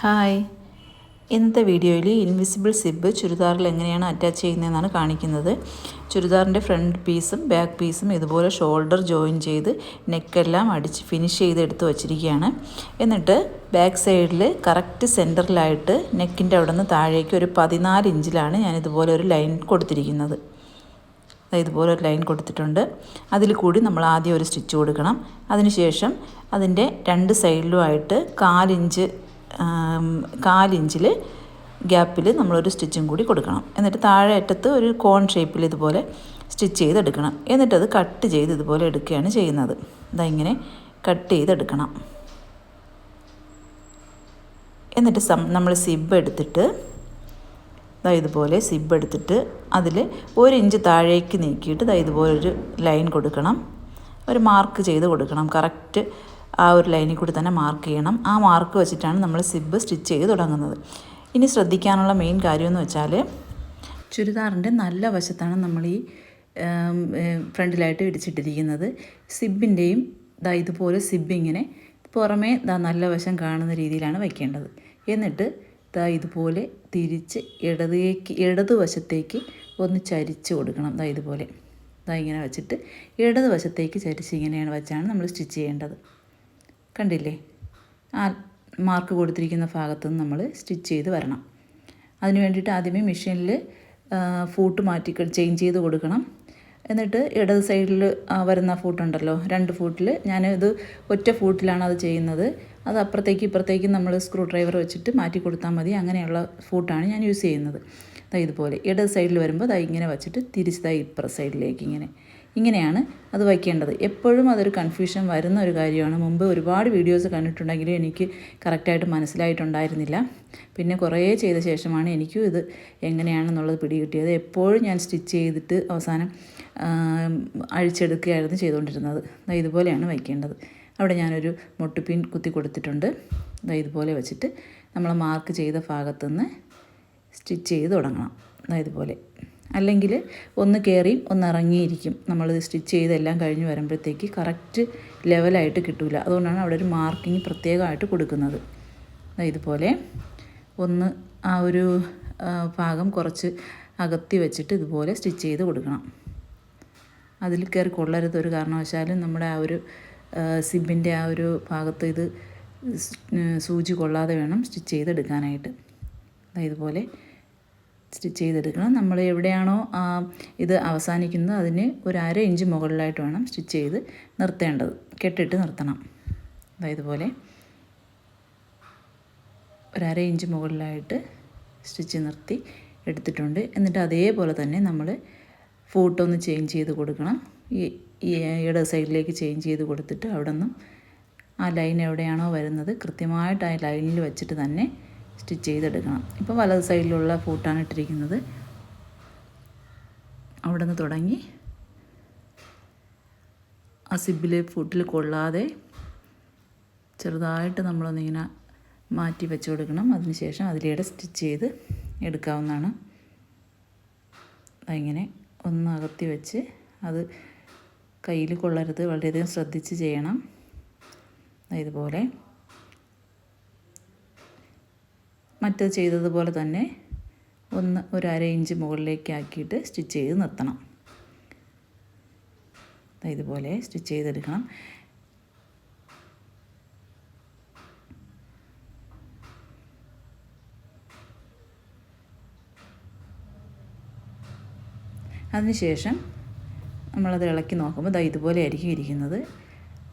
Hi. ഇന്നത്തെ വീഡിയോയിൽ invisible zip ചുരിദാറിൽ എങ്ങനെയാണ് അറ്റാച്ച് ചെയ്യുന്നതെന്നാണ് കാണിക്കുന്നത്. ചുരിദാറിന്റെ ഫ്രണ്ട് പീസും ബാക്ക് പീസും ഇതുപോലെ ഷോൾഡർ ജോയിൻ ചെയ്ത് നെക്കെല്ലാം അടിച്ച് ഫിനിഷ് ചെയ്ത് എടുത്ത് വച്ചിരിക്കുകയാണ്. എന്നിട്ട് ബാക്ക് സൈഡിൽ കറക്റ്റ് സെന്ററിലായിട്ട് നെക്കിന്റെ അവിടെ നിന്ന് താഴേക്ക് ഒരു പതിനാല് ഇഞ്ചിലാണ് ഞാൻ ഇതുപോലെ ഒരു ലൈൻ കൊടുത്തിരിക്കുന്നത്. ഇതുപോലെ ഒരു ലൈൻ കൊടുത്തിട്ടുണ്ട്. അതിൽ കൂടി നമ്മൾ ആദ്യം ഒരു സ്റ്റിച്ച് കൊടുക്കണം. അതിനുശേഷം അതിന്റെ രണ്ട് സൈഡിലുമായിട്ട് കാലിഞ്ച് കാലിഞ്ചിൽ ഗ്യാപ്പിൽ നമ്മളൊരു സ്റ്റിച്ചും കൂടി കൊടുക്കണം. എന്നിട്ട് താഴെ അറ്റത്ത് ഒരു കോൺ ഷേപ്പിൽ ഇതുപോലെ സ്റ്റിച്ച് ചെയ്തെടുക്കണം. എന്നിട്ടത് കട്ട് ചെയ്ത് ഇതുപോലെ എടുക്കുകയാണ് ചെയ്യുന്നത്. ഇതാ ഇങ്ങനെ കട്ട് ചെയ്തെടുക്കണം. എന്നിട്ട് സം നമ്മൾ സിബ് എടുത്തിട്ട് ഇതാ ഇതുപോലെ സിബ് എടുത്തിട്ട് അതിൽ ഒരു ഇഞ്ച് താഴേക്ക് നീക്കിയിട്ട് ഇതാ ഇതുപോലൊരു ലൈൻ കൊടുക്കണം. ഒരു മാർക്ക് ചെയ്ത് കൊടുക്കണം. കറക്റ്റ് ആ ഒരു ലൈനിൽ കൂടി തന്നെ മാർക്ക് ചെയ്യണം. ആ മാർക്ക് വെച്ചിട്ടാണ് നമ്മൾ സിബ് സ്റ്റിച്ച് ചെയ്ത് തുടങ്ങുന്നത്. ഇനി ശ്രദ്ധിക്കാനുള്ള മെയിൻ കാര്യമെന്ന് വെച്ചാൽ ചുരിദാറിന്റെ നല്ല വശത്താണ് നമ്മൾ ഈ ഫ്രണ്ടിലായിട്ട് ഇടിച്ചിട്ടിരിക്കുന്നത്. സിബിന്റെയും ദാ ഇതുപോലെ സിബ് ഇങ്ങനെ പുറമേ ദാ നല്ല വശം കാണുന്ന രീതിയിലാണ് വയ്ക്കേണ്ടത് എന്നിട്ട് ദാ ഇതുപോലെ തിരിച്ച് ഇടതേക്ക് ഇടതുവശത്തേക്ക് ഒന്ന് ചരിച്ച് കൊടുക്കണം. ദാ ഇതുപോലെ ദാ ഇങ്ങനെ വെച്ചിട്ട് ഇടതുവശത്തേക്ക് ചരിച്ച് ഇങ്ങനെയാണ് വെച്ചാണ് നമ്മൾ സ്റ്റിച്ച് ചെയ്യേണ്ടത്. കണ്ടില്ലേ? ആ മാർക്ക് കൊടുത്തിരിക്കുന്ന ഭാഗത്ത് നിന്ന് നമ്മൾ സ്റ്റിച്ച് ചെയ്ത് വരണം. അതിന് വേണ്ടിയിട്ട് ആദ്യമേ മെഷീനിൽ ഫൂട്ട് മാറ്റി ചേഞ്ച് ചെയ്ത് കൊടുക്കണം. എന്നിട്ട് ഇടത് സൈഡിൽ വരുന്ന ഫൂട്ടുണ്ടല്ലോ രണ്ട് ഫൂട്ടിൽ ഞാൻ ഇത് ഒറ്റ ഫൂട്ടിലാണ് അത് ചെയ്യുന്നത്. അത് അപ്പുറത്തേക്ക് ഇപ്പുറത്തേക്ക് നമ്മൾ സ്ക്രൂ ഡ്രൈവർ വെച്ചിട്ട് മാറ്റി കൊടുത്താൽ മതി. അങ്ങനെയുള്ള ഫൂട്ടാണ് ഞാൻ യൂസ് ചെയ്യുന്നത്. ഇതുപോലെ. ഇടത് സൈഡിൽ വരുമ്പോൾ ദാ ഇങ്ങനെ വെച്ചിട്ട് തിരിച്ചതായി ഇപ്പുറ സൈഡിലേക്ക് ഇങ്ങനെ. ഇങ്ങനെയാണ് അത് വയ്ക്കേണ്ടത്. എപ്പോഴും അതൊരു കൺഫ്യൂഷൻ വരുന്ന ഒരു കാര്യമാണ്. മുമ്പ് ഒരുപാട് വീഡിയോസ് കണ്ടിട്ടുണ്ടെങ്കിലും എനിക്ക് കറക്റ്റായിട്ട് മനസ്സിലായിട്ടുണ്ടായിരുന്നില്ല. പിന്നെ കുറേ ചെയ്ത ശേഷമാണ് എനിക്കും ഇത് എങ്ങനെയാണെന്നുള്ളത് പിടികിട്ടിയത്. എപ്പോഴും ഞാൻ സ്റ്റിച്ച് ചെയ്തിട്ട് അവസാനം അഴിച്ചെടുക്കുകയായിരുന്നു ചെയ്തുകൊണ്ടിരുന്നത്. ഇതുപോലെയാണ് വയ്ക്കേണ്ടത്. അവിടെ ഞാനൊരു മുട്ടുപിൻ കുത്തി കൊടുത്തിട്ടുണ്ട്. ഇതുപോലെ വെച്ചിട്ട് നമ്മൾ മാർക്ക് ചെയ്ത ഭാഗത്തുനിന്ന് സ്റ്റിച്ച് ചെയ്ത് തുടങ്ങണം. ഇതുപോലെ. അല്ലെങ്കിൽ ഒന്ന് കയറിയും ഒന്ന് ഇറങ്ങിയിരിക്കും. നമ്മൾ സ്റ്റിച്ച് ചെയ്തെല്ലാം കഴിഞ്ഞ് വരുമ്പോഴത്തേക്ക് കറക്റ്റ് ലെവലായിട്ട് കിട്ടില്ല അതുകൊണ്ടാണ് അവിടെ ഒരു മാർക്കിങ് പ്രത്യേകമായിട്ട് കൊടുക്കുന്നത്. ഇതുപോലെ ഒന്ന് ആ ഒരു ഭാഗം കുറച്ച് അകത്തി വെച്ചിട്ട് ഇതുപോലെ സ്റ്റിച്ച് ചെയ്ത് കൊടുക്കണം. അതിൽ കയറി കൊള്ളരുത്. ഒരു കാരണവശാലും നമ്മുടെ ആ ഒരു സിബിന്റെ ആ ഒരു ഭാഗത്ത് ഇത് സൂചി കൊള്ളാതെ വേണം സ്റ്റിച്ച് ചെയ്തെടുക്കാനായിട്ട്. ഇതുപോലെ സ്റ്റിച്ച് ചെയ്തെടുക്കണം. നമ്മൾ എവിടെയാണോ ഇത് അവസാനിക്കുന്നത് അതിന് ഒരു അര ഇഞ്ച് മുകളിലായിട്ട് വേണം സ്റ്റിച്ച് ചെയ്ത് നിർത്തേണ്ടത്. കെട്ടിട്ട് നിർത്തണം. ഇതുപോലെ. ഒരു അര ഇഞ്ച് മുകളിലായിട്ട് സ്റ്റിച്ച് നിർത്തി എടുത്തിട്ടുണ്ട്. എന്നിട്ട് അതേപോലെ തന്നെ നമ്മൾ ഫോട്ടോന്ന് ചേഞ്ച് ചെയ്ത് കൊടുക്കണം. ഈ ഇട സൈഡിലേക്ക് ചേഞ്ച് ചെയ്ത് കൊടുത്തിട്ട് അവിടെ നിന്നും ആ ലൈൻ എവിടെയാണോ വരുന്നത് കൃത്യമായിട്ട് ആ ലൈനിൽ വെച്ചിട്ട് തന്നെ സ്റ്റിച്ച് ചെയ്തെടുക്കണം. ഇപ്പോൾ വലത് സൈഡിലുള്ള ഫൂട്ടാണ് ഇട്ടിരിക്കുന്നത്. അവിടെ നിന്ന് തുടങ്ങി. ആ സിബിലെ ഫുട്ടിൽ കൊള്ളാതെ ചെറുതായിട്ട് നമ്മളൊന്നിങ്ങനെ മാറ്റി വെച്ച് കൊടുക്കണം. അതിനുശേഷം അതിലൂടെ സ്റ്റിച്ച് ചെയ്ത് എടുക്കാവുന്നതാണ്. അതിങ്ങനെ ഒന്ന് അകത്തി വെച്ച് അത് കയ്യിൽ കൊള്ളരുത്. വളരെയധികം ശ്രദ്ധിച്ച് ചെയ്യണം. ഇതുപോലെ. മറ്റത് ചെയ്തതുപോലെ തന്നെ ഒന്ന് ഒരു അര ഇഞ്ച് മുകളിലേക്ക് ആക്കിയിട്ട് സ്റ്റിച്ച് ചെയ്ത് നിർത്തണം. ഇതുപോലെ സ്റ്റിച്ച് ചെയ്തെടുക്കണം. അതിനുശേഷം നമ്മളത് ഇളക്കി നോക്കുമ്പോൾ ദാ ഇതുപോലെ ആയിരിക്കും ഇരിക്കുന്നത്.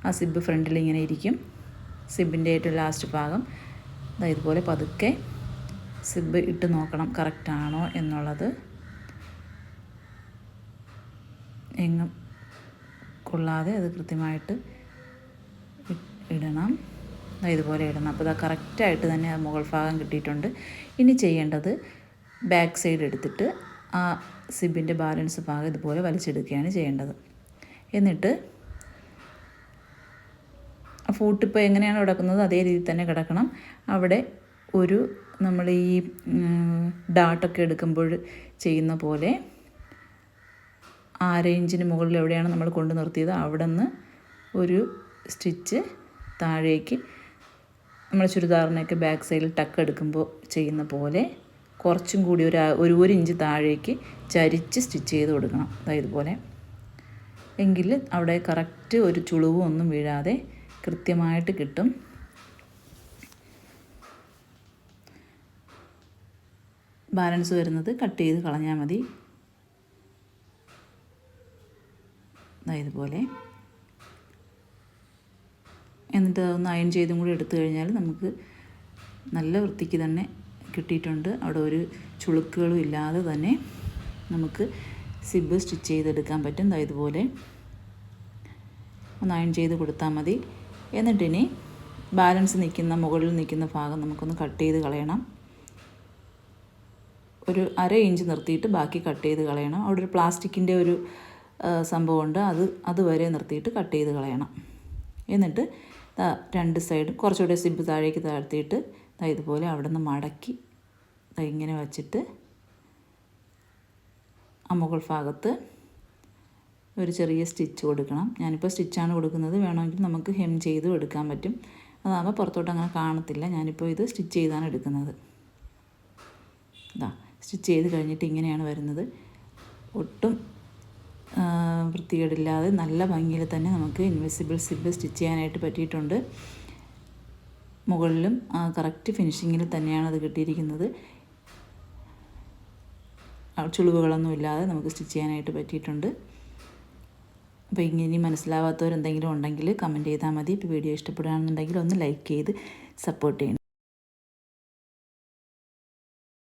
ആ സിബ് ഫ്രണ്ടിൽ ഇങ്ങനെ ഇരിക്കും. സിബിന്റെ ഏറ്റവും ലാസ്റ്റ് ഭാഗം ദാ ഇതുപോലെ പതുക്കെ സിബ് ഇട്ട് നോക്കണം കറക്റ്റാണോ എന്നുള്ളത്. എങ്ങും കൊള്ളാതെ അത് കൃത്യമായിട്ട് ഇടണം. ഇതുപോലെ ഇടണം. അപ്പോൾ അത് കറക്റ്റായിട്ട് തന്നെ മുകൾ ഭാഗം കിട്ടിയിട്ടുണ്ട്. ഇനി ചെയ്യേണ്ടത് ബാക്ക് സൈഡ് എടുത്തിട്ട് ആ സിബിന്റെ ബാലൻസ് ഭാഗം ഇതുപോലെ വലിച്ചെടുക്കുകയാണ് ചെയ്യേണ്ടത്. എന്നിട്ട് ഫൂട്ട് ഇപ്പോൾ എങ്ങനെയാണ് കിടക്കുന്നത് അതേ രീതിയിൽ തന്നെ കിടക്കണം. അവിടെ ഒരു നമ്മൾ ഈ ഡാട്ടൊക്കെ എടുക്കുമ്പോൾ ചെയ്യുന്ന പോലെ ആ റേഞ്ചിന് മുകളിൽ എവിടെയാണ് നമ്മൾ കൊണ്ടു നിർത്തിയത് അവിടെ നിന്ന് ഒരു സ്റ്റിച്ച് താഴേക്ക് നമ്മൾ ചുരിദാറിനൊക്കെ ബാക്ക് സൈഡിൽ ടക്ക് എടുക്കുമ്പോൾ ചെയ്യുന്ന പോലെ കുറച്ചും കൂടി ഒരു ഒരു ഒരു ഇഞ്ച് താഴേക്ക് ചരിച്ച് സ്റ്റിച്ച് ചെയ്ത് കൊടുക്കണം. അതായത് പോലെ എങ്കിൽ അവിടെ കറക്റ്റ് ഒരു ചുളിവും ഒന്നും വീഴാതെ കൃത്യമായിട്ട് കിട്ടും. ബാലൻസ് വരുന്നത് കട്ട് ചെയ്ത് കളഞ്ഞാൽ മതി. ഇതുപോലെ. എന്നിട്ട് അതൊന്ന് അയൺ ചെയ്തും കൂടി എടുത്തു കഴിഞ്ഞാൽ നമുക്ക് നല്ല വൃത്തിക്ക് തന്നെ കിട്ടിയിട്ടുണ്ട്. അവിടെ ഒരു ചുളുക്കുകളും ഇല്ലാതെ തന്നെ നമുക്ക് സിബ് സ്റ്റിച്ച് ചെയ്തെടുക്കാൻ പറ്റും. ഇതുപോലെ. ഒന്ന് അയൺ ചെയ്ത് കൊടുത്താൽ മതി. എന്നിട്ടിനി ബാലൻസ് നിൽക്കുന്ന മുകളിൽ നിൽക്കുന്ന ഭാഗം നമുക്കൊന്ന് കട്ട് ചെയ്ത് കളയണം. ഒരു അര ഇഞ്ച് നിർത്തിയിട്ട് ബാക്കി കട്ട് ചെയ്ത് കളയണം. അവിടെ ഒരു പ്ലാസ്റ്റിക്കിന്റെ ഒരു സംഭവമുണ്ട്. അത് അതുവരെ നിർത്തിയിട്ട് കട്ട് ചെയ്ത് കളയണം. എന്നിട്ട് രണ്ട് സൈഡ് കുറച്ചുകൂടെ സിബ് താഴേക്ക് താഴ്ത്തിയിട്ട് ഇതുപോലെ അവിടെ നിന്ന് മടക്കി ഇങ്ങനെ വച്ചിട്ട് ആ മുകൾ ഭാഗത്ത് ഒരു ചെറിയ സ്റ്റിച്ച് കൊടുക്കണം. ഞാനിപ്പോൾ സ്റ്റിച്ചാണ് കൊടുക്കുന്നത്. വേണമെങ്കിൽ നമുക്ക് ഹെം ചെയ്തും എടുക്കാൻ പറ്റും. അതാകുമ്പോൾ പുറത്തോട്ട് അങ്ങനെ കാണത്തില്ല. ഞാനിപ്പോൾ ഇത് സ്റ്റിച്ച് ചെയ്താണ് എടുക്കുന്നത്. ഇതാ സ്റ്റിച്ച് ചെയ്ത് കഴിഞ്ഞിട്ട് ഇങ്ങനെയാണ് വരുന്നത്. ഒട്ടും വൃത്തികേടില്ലാതെ നല്ല ഭംഗിയിൽ തന്നെ നമുക്ക് ഇൻവിസിബിൾ സിബ് സ്റ്റിച്ച് ചെയ്യാനായിട്ട് പറ്റിയിട്ടുണ്ട്. മുകളിലും കറക്റ്റ് ഫിനിഷിങ്ങിൽ തന്നെയാണ് അത് കിട്ടിയിരിക്കുന്നത്. ചുളിവുകളൊന്നും ഇല്ലാതെ നമുക്ക് സ്റ്റിച്ച് ചെയ്യാനായിട്ട് പറ്റിയിട്ടുണ്ട്. അപ്പോൾ ഇങ്ങനെ മനസ്സിലാവാത്തവരെന്തെങ്കിലും ഉണ്ടെങ്കിൽ കമന്റ് ചെയ്താൽ മതി. ഇപ്പോൾ വീഡിയോ ഇഷ്ടപ്പെടുകയാണെന്നുണ്ടെങ്കിൽ ഒന്ന് ലൈക്ക് ചെയ്ത് സപ്പോർട്ട് ചെയ്യണം.